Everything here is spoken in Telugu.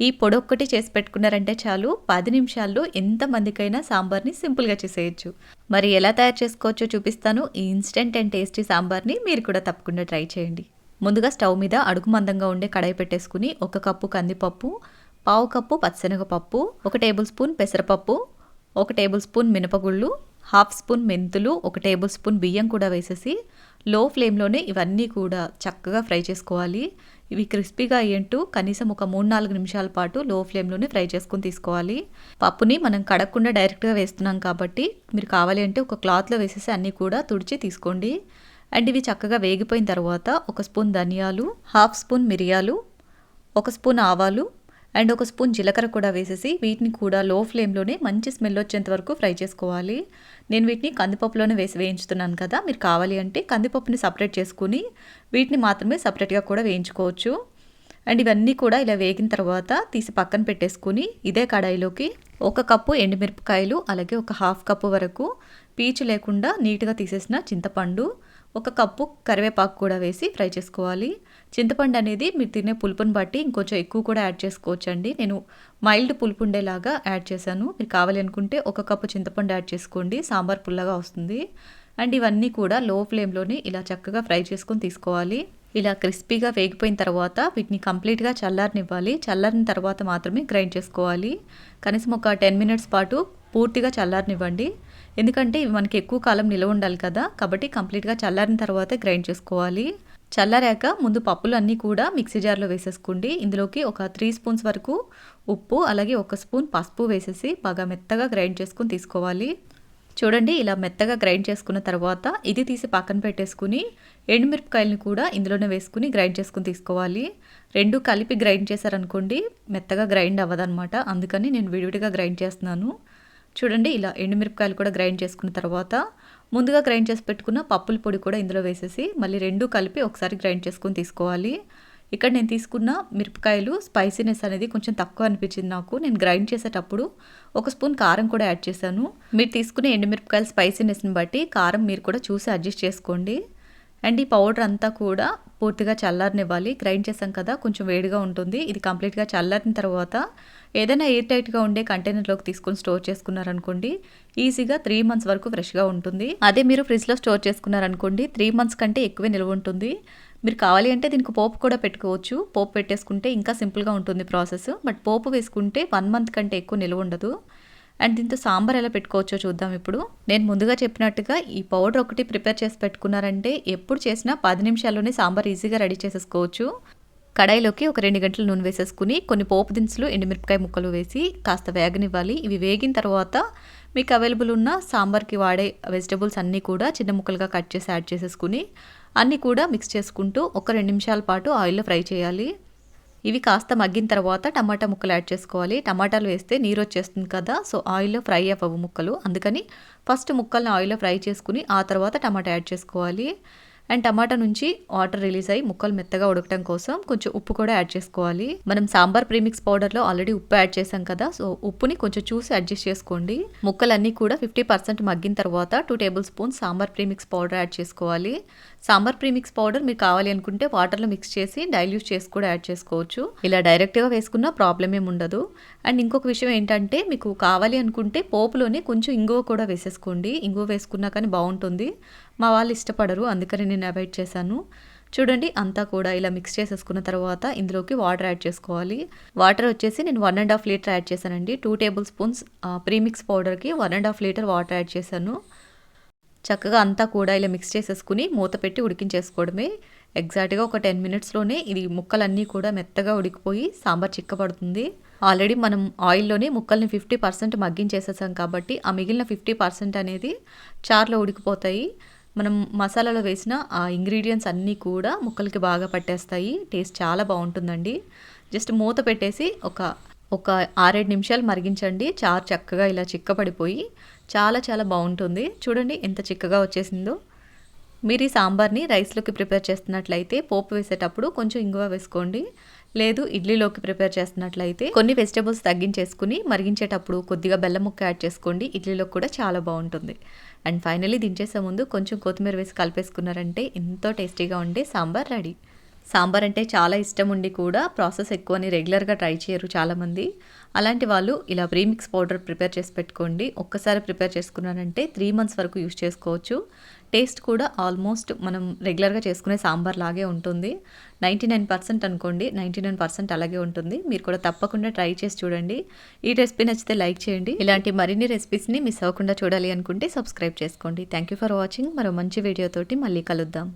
ఈ పొడొక్కటి చేసి పెట్టుకున్నారంటే చాలు పది నిమిషాల్లో ఎంతమందికైనా సాంబార్ని సింపుల్గా చేసేయచ్చు. మరి ఎలా తయారు చేసుకోవచ్చో చూపిస్తాను. ఈ ఇన్స్టెంట్ అండ్ టేస్టీ సాంబార్ని మీరు కూడా తప్పకుండా ట్రై చేయండి. ముందుగా స్టవ్ మీద అడుగు మందంగా ఉండే కడాయి పెట్టేసుకుని ఒక కప్పు కందిపప్పు పావు కప్పు పచ్చనగపప్పు ఒక టేబుల్ స్పూన్ పెసరపప్పు ఒక టేబుల్ స్పూన్ మినపగుళ్ళు హాఫ్ స్పూన్ మెంతులు ఒక టేబుల్ స్పూన్ బియ్యం కూడా వేసేసి లో ఫ్లేమ్లోనే ఇవన్నీ కూడా చక్కగా ఫ్రై చేసుకోవాలి. ఇవి క్రిస్పీగా అయ్యేంటూ కనీసం ఒక మూడు నాలుగు నిమిషాల పాటు లో ఫ్లేమ్లోనే ఫ్రై చేసుకొని తీసుకోవాలి. పప్పుని మనం కడగకుండా డైరెక్ట్గా వేస్తున్నాం కాబట్టి మీరు కావాలి అంటే ఒక క్లాత్లో వేసేసి అన్నీ కూడా తుడిచి తీసుకోండి. అండ్ ఇవి చక్కగా వేగిపోయిన తర్వాత ఒక స్పూన్ ధనియాలు హాఫ్ స్పూన్ మిరియాలు ఒక స్పూన్ ఆవాలు అండ్ ఒక స్పూన్ జీలకర్ర కూడా వేసేసి వీటిని కూడా లో ఫ్లేమ్లోనే మంచి స్మెల్ వచ్చేంత వరకు ఫ్రై చేసుకోవాలి. నేను వీటిని కందిపప్పులోనే వేసి వేయించుతున్నాను కదా మీరు కావాలి అంటే కందిపప్పుని సపరేట్ చేసుకుని వీటిని మాత్రమే సపరేట్గా కూడా వేయించుకోవచ్చు. అండ్ ఇవన్నీ కూడా ఇలా వేగిన తర్వాత తీసి పక్కన పెట్టేసుకుని ఇదే కడాయిలోకి ఒక కప్పు ఎండుమిరపకాయలు అలాగే ఒక హాఫ్ కప్పు వరకు పీచు లేకుండా నీట్గా తీసేసిన చింతపండు ఒక కప్పు కరివేపాకు కూడా వేసి ఫ్రై చేసుకోవాలి. చింతపండు అనేది మీరు తినే పులుపుని బట్టి ఇంకొంచెం ఎక్కువ కూడా యాడ్ చేసుకోవచ్చు అండి నేను మైల్డ్ పులుపు ఉండేలాగా యాడ్ చేశాను. మీరు కావాలి అనుకుంటే ఒక కప్పు చింతపండు యాడ్ చేసుకోండి. సాంబార్ పుల్లగా వస్తుంది. అండ్ ఇవన్నీ కూడా లో ఫ్లేమ్లోనే ఇలా చక్కగా ఫ్రై చేసుకొని తీసుకోవాలి. ఇలా క్రిస్పీగా వేగిపోయిన తర్వాత వీటిని కంప్లీట్గా చల్లారనివ్వాలి. చల్లారిన తర్వాత మాత్రమే గ్రైండ్ చేసుకోవాలి. కనీసం ఒక టెన్ మినిట్స్ పాటు పూర్తిగా చల్లారనివ్వండి. ఎందుకంటే ఇవి మనకి ఎక్కువ కాలం నిలవ ఉండాలి కదా కాబట్టి కంప్లీట్గా చల్లారిన తర్వాతే గ్రైండ్ చేసుకోవాలి. చల్లారాక ముందు పప్పులు అన్నీ కూడా మిక్సీ జార్లో వేసేసుకోండి. ఇందులోకి ఒక త్రీ స్పూన్స్ వరకు ఉప్పు అలాగే ఒక స్పూన్ పసుపు వేసేసి బాగా మెత్తగా గ్రైండ్ చేసుకుని తీసుకోవాలి. చూడండి ఇలా మెత్తగా గ్రైండ్ చేసుకున్న తర్వాత ఇది తీసి పక్కన పెట్టేసుకుని ఎండుమిరపకాయలను కూడా ఇందులోనే వేసుకుని గ్రైండ్ చేసుకుని తీసుకోవాలి. రెండు కలిపి గ్రైండ్ చేశారనుకోండి మెత్తగా గ్రైండ్ అవ్వదనమాట అందుకని నేను విడివిడిగా గ్రైండ్ చేస్తున్నాను. చూడండి ఇలా ఎండుమిరపకాయలు కూడా గ్రైండ్ చేసుకున్న తర్వాత ముందుగా గ్రైండ్ చేసి పెట్టుకున్న పప్పుల పొడి కూడా ఇందులో వేసేసి మళ్ళీ రెండు కలిపి ఒకసారి గ్రైండ్ చేసుకొని తీసుకోవాలి. ఇక్కడ నేను తీసుకున్న మిరపకాయలు స్పైసీనెస్ అనేది కొంచెం తక్కువ అనిపించింది నాకు. నేను గ్రైండ్ చేసేటప్పుడు ఒక స్పూన్ కారం కూడా యాడ్ చేశాను. మీరు తీసుకునే ఎండుమిరపకాయల స్పైసీనెస్ని బట్టి కారం మీరు కూడా చూసి అడ్జస్ట్ చేసుకోండి. అండ్ ఈ పౌడర్ అంతా కూడా పూర్తిగా చల్లారనివ్వాలి. గ్రైండ్ చేసాం కదా కొంచెం వేడిగా ఉంటుంది. ఇది కంప్లీట్గా చల్లారిన తర్వాత ఏదైనా ఎయిర్ టైట్గా ఉండే కంటైనర్లోకి తీసుకొని స్టోర్ చేసుకున్నారనుకోండి ఈజీగా త్రీ మంత్స్ వరకు ఫ్రెష్గా ఉంటుంది. అదే మీరు ఫ్రిడ్జ్లో స్టోర్ చేసుకున్నారనుకోండి త్రీ మంత్స్ కంటే ఎక్కువే నిల్వ ఉంటుంది. మీరు కావాలి అంటే దీనికి పోపు కూడా పెట్టుకోవచ్చు. పోపు పెట్టేసుకుంటే ఇంకా సింపుల్గా ఉంటుంది ప్రాసెస్. బట్ పోపు వేసుకుంటే వన్ మంత్ కంటే ఎక్కువ నిల్వ ఉండదు. అండ్ దీంతో సాంబార్ ఎలా పెట్టుకోవచ్చో చూద్దాం ఇప్పుడు. నేను ముందుగా చెప్పినట్టుగా ఈ పౌడర్ ఒకటి ప్రిపేర్ చేసి పెట్టుకున్నారంటే ఎప్పుడు చేసినా పది నిమిషాల్లోనే సాంబార్ ఈజీగా రెడీ చేసేసుకోవచ్చు. కడాయిలోకి ఒక రెండు గంటలు నూనె వేసేసుకుని కొన్ని పోపు దినుసులు ఎండుమిరపకాయ ముక్కలు వేసి కాస్త వేగనివ్వాలి. ఇవి వేగిన తర్వాత మీకు అవైలబుల్ ఉన్న సాంబార్కి వాడే వెజిటబుల్స్ అన్నీ కూడా చిన్న ముక్కలుగా కట్ చేసి యాడ్ చేసేసుకుని అన్నీ కూడా మిక్స్ చేసుకుంటూ ఒక రెండు నిమిషాల పాటు ఆయిల్లో ఫ్రై చేయాలి. ఇవి కాస్త మగ్గిన తర్వాత టమాటా ముక్కలు యాడ్ చేసుకోవాలి. టమాటాలు వేస్తే నీరు వచ్చేస్తుంది కదా సో ఆయిల్లో ఫ్రై అవ్వవు ముక్కలు. అందుకని ఫస్ట్ ముక్కల్ని ఆయిల్లో ఫ్రై చేసుకుని ఆ తర్వాత టమాటా యాడ్ చేసుకోవాలి. అండ్ టమాటా నుంచి వాటర్ రిలీజ్ అయ్యి ముక్కలు మెత్తగా ఉడకటం కోసం కొంచెం ఉప్పు కూడా యాడ్ చేసుకోవాలి. మనం సాంబార్ ప్రీమిక్స్ పౌడర్లో ఆల్రెడీ ఉప్పు యాడ్ చేసాం కదా సో ఉప్పుని కొంచెం చూసి అడ్జస్ట్ చేసుకోండి. ముక్కలన్నీ కూడా ఫిఫ్టీ పర్సెంట్ మగ్గిన తర్వాత two table spoons sambar premix powder add చేసుకోవాలి. సాంబార్ ప్రీమిక్స్ పౌడర్ మీరు కావాలి అనుకుంటే వాటర్లో మిక్స్ చేసి డైల్యూట్ చేసి కూడా యాడ్ చేసుకోవచ్చు. ఇలా డైరెక్ట్గా వేసుకున్న ప్రాబ్లం ఏమి ఉండదు. అండ్ ఇంకొక విషయం ఏంటంటే మీకు కావాలి అనుకుంటే పోపులోనే కొంచెం ఇంగువ కూడా వేసేసుకోండి. ఇంగువ వేసుకున్నా కానీ బాగుంటుంది. మా వాళ్ళు ఇష్టపడరు అందుకని నేను అవాయిడ్ చేశాను. చూడండి అంతా కూడా ఇలా మిక్స్ చేసేసుకున్న తర్వాత ఇందులోకి వాటర్ యాడ్ చేసుకోవాలి. వాటర్ వచ్చేసి నేను one and half litre add చేశానండి. Two table spoons premix పౌడర్కి one and half litre water add చేశాను. చక్కగా అంతా కూడా ఇలా మిక్స్ చేసేసుకుని మూత పెట్టి ఉడికించేసుకోవడమే. ఎగ్జాక్ట్గా ఒక టెన్ మినిట్స్లోనే ఇది ముక్కలన్నీ కూడా మెత్తగా ఉడికిపోయి సాంబార్ చిక్కబడుతుంది. ఆల్రెడీ మనం ఆయిల్లోనే ముక్కల్ని ఫిఫ్టీ పర్సెంట్ మగ్గించేసేసాం కాబట్టి ఆ మిగిలిన ఫిఫ్టీ పర్సెంట్ అనేది చార్లో ఉడికిపోతాయి. మనం మసాలాలో వేసిన ఆ ఇంగ్రీడియంట్స్ అన్నీ కూడా ముక్కలకి బాగా పట్టేస్తాయి. టేస్ట్ చాలా బాగుంటుందండి. జస్ట్ మూత పెట్టేసి ఒక ఒక ఆరేడు నిమిషాలు మరిగించండి. చారు చక్కగా ఇలా చిక్కపడిపోయి చాలా చాలా బాగుంటుంది. చూడండి ఎంత చిక్కగా వచ్చేసిందో. మీరు ఈ సాంబార్ని రైస్లోకి ప్రిపేర్ చేస్తున్నట్లయితే పోపు వేసేటప్పుడు కొంచెం ఇంగువ వేసుకోండి. లేదు ఇడ్లీలోకి ప్రిపేర్ చేస్తున్నట్లయితే కొన్ని వెజిటబుల్స్ తగ్గించేసుకుని మరిగించేటప్పుడు కొద్దిగా బెల్లం ముక్క యాడ్ చేసుకోండి. ఇడ్లీలో కూడా చాలా బాగుంటుంది. అండ్ ఫైనలీ దించేసే ముందు కొంచెం కొత్తిమీర వేసి కలిపేసుకున్నారంటే ఎంతో టేస్టీగా ఉండే సాంబార్ రెడీ. సాంబార్ అంటే చాలా ఇష్టం ఉండి కూడా ప్రాసెస్ ఎక్కువని రెగ్యులర్గా ట్రై చేయరు చాలామంది. అలాంటి వాళ్ళు ఇలా ప్రీమిక్స్ పౌడర్ ప్రిపేర్ చేసి పెట్టుకోండి. ఒక్కసారి ప్రిపేర్ చేసుకున్నారంటే త్రీ మంత్స్ వరకు యూస్ చేసుకోవచ్చు. టేస్ట్ కూడా ఆల్మోస్ట్ మనం రెగ్యులర్గా చేసుకునే సాంబార్ లాగే ఉంటుంది. నైంటీ నైన్ పర్సెంట్ అనుకోండి నైంటీ నైన్ పర్సెంట్ అలాగే ఉంటుంది. మీరు కూడా తప్పకుండా ట్రై చేసి చూడండి. ఈ రెసిపీ నచ్చితే లైక్ చేయండి. ఇలాంటి మరిన్ని రెసిపీస్ని మిస్ అవ్వకుండా చూడాలి అనుకుంటే సబ్స్క్రైబ్ చేసుకోండి. Thank you for watching. మరో మంచి వీడియోతోటి మళ్ళీ కలుద్దాం.